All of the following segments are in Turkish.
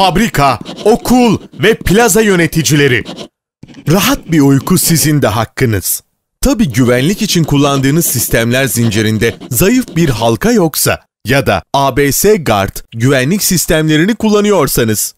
fabrika, okul ve plaza yöneticileri. Rahat bir uyku sizin de hakkınız. Tabi güvenlik için kullandığınız sistemler zincirinde zayıf bir halka yoksa ya da ABS Guard güvenlik sistemlerini kullanıyorsanız.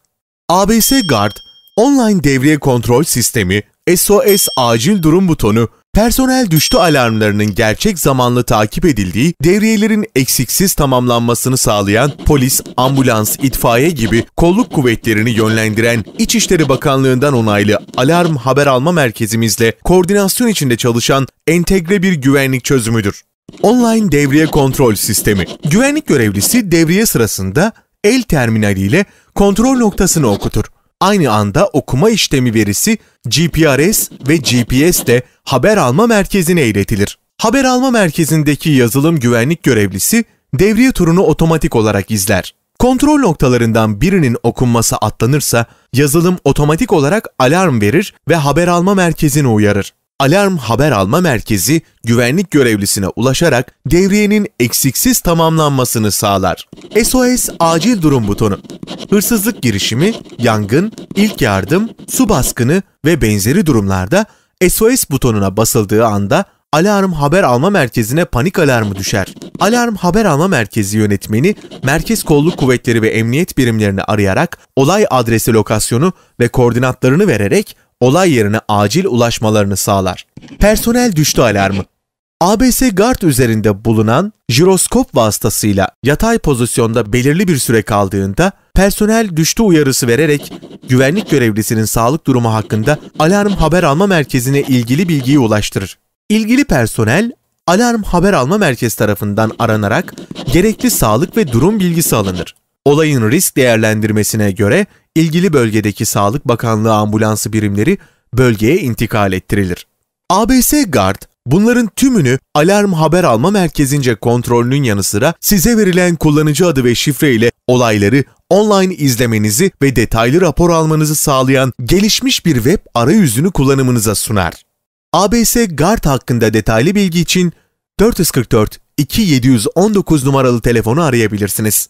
ABS Guard, online devriye kontrol sistemi, SOS acil durum butonu, personel düştü alarmlarının gerçek zamanlı takip edildiği, devriyelerin eksiksiz tamamlanmasını sağlayan polis, ambulans, itfaiye gibi kolluk kuvvetlerini yönlendiren İçişleri Bakanlığı'ndan onaylı alarm haber alma merkezimizle koordinasyon içinde çalışan entegre bir güvenlik çözümüdür. Online devriye kontrol sistemi. Güvenlik görevlisi devriye sırasında el terminaliyle kontrol noktasını okutur. Aynı anda okuma işlemi verisi GPRS ve GPS de haber alma merkezine iletilir. Haber alma merkezindeki yazılım güvenlik görevlisi devriye turunu otomatik olarak izler. Kontrol noktalarından birinin okunması atlanırsa yazılım otomatik olarak alarm verir ve haber alma merkezine uyarır. Alarm haber alma merkezi güvenlik görevlisine ulaşarak devriyenin eksiksiz tamamlanmasını sağlar. SOS acil durum butonu. Hırsızlık girişimi, yangın, ilk yardım, su baskını ve benzeri durumlarda SOS butonuna basıldığı anda alarm haber alma merkezine panik alarmı düşer. Alarm haber alma merkezi yönetmeni merkez kolluk kuvvetleri ve emniyet birimlerini arayarak olay adresi lokasyonu ve koordinatlarını vererek olay yerine acil ulaşmalarını sağlar. Personel düştü alarmı. ABS Guard üzerinde bulunan jiroskop vasıtasıyla yatay pozisyonda belirli bir süre kaldığında personel düştü uyarısı vererek güvenlik görevlisinin sağlık durumu hakkında alarm haber alma merkezine ilgili bilgiyi ulaştırır. İlgili personel alarm haber alma merkezi tarafından aranarak gerekli sağlık ve durum bilgisi alınır. Olayın risk değerlendirmesine göre ilgili bölgedeki Sağlık Bakanlığı ambulansı birimleri bölgeye intikal ettirilir. ABS Guard bunların tümünü alarm haber alma merkezince kontrolünün yanı sıra size verilen kullanıcı adı ve şifre ile olayları online izlemenizi ve detaylı rapor almanızı sağlayan gelişmiş bir web arayüzünü kullanımınıza sunar. ABS Guard hakkında detaylı bilgi için 444 2719 numaralı telefonu arayabilirsiniz.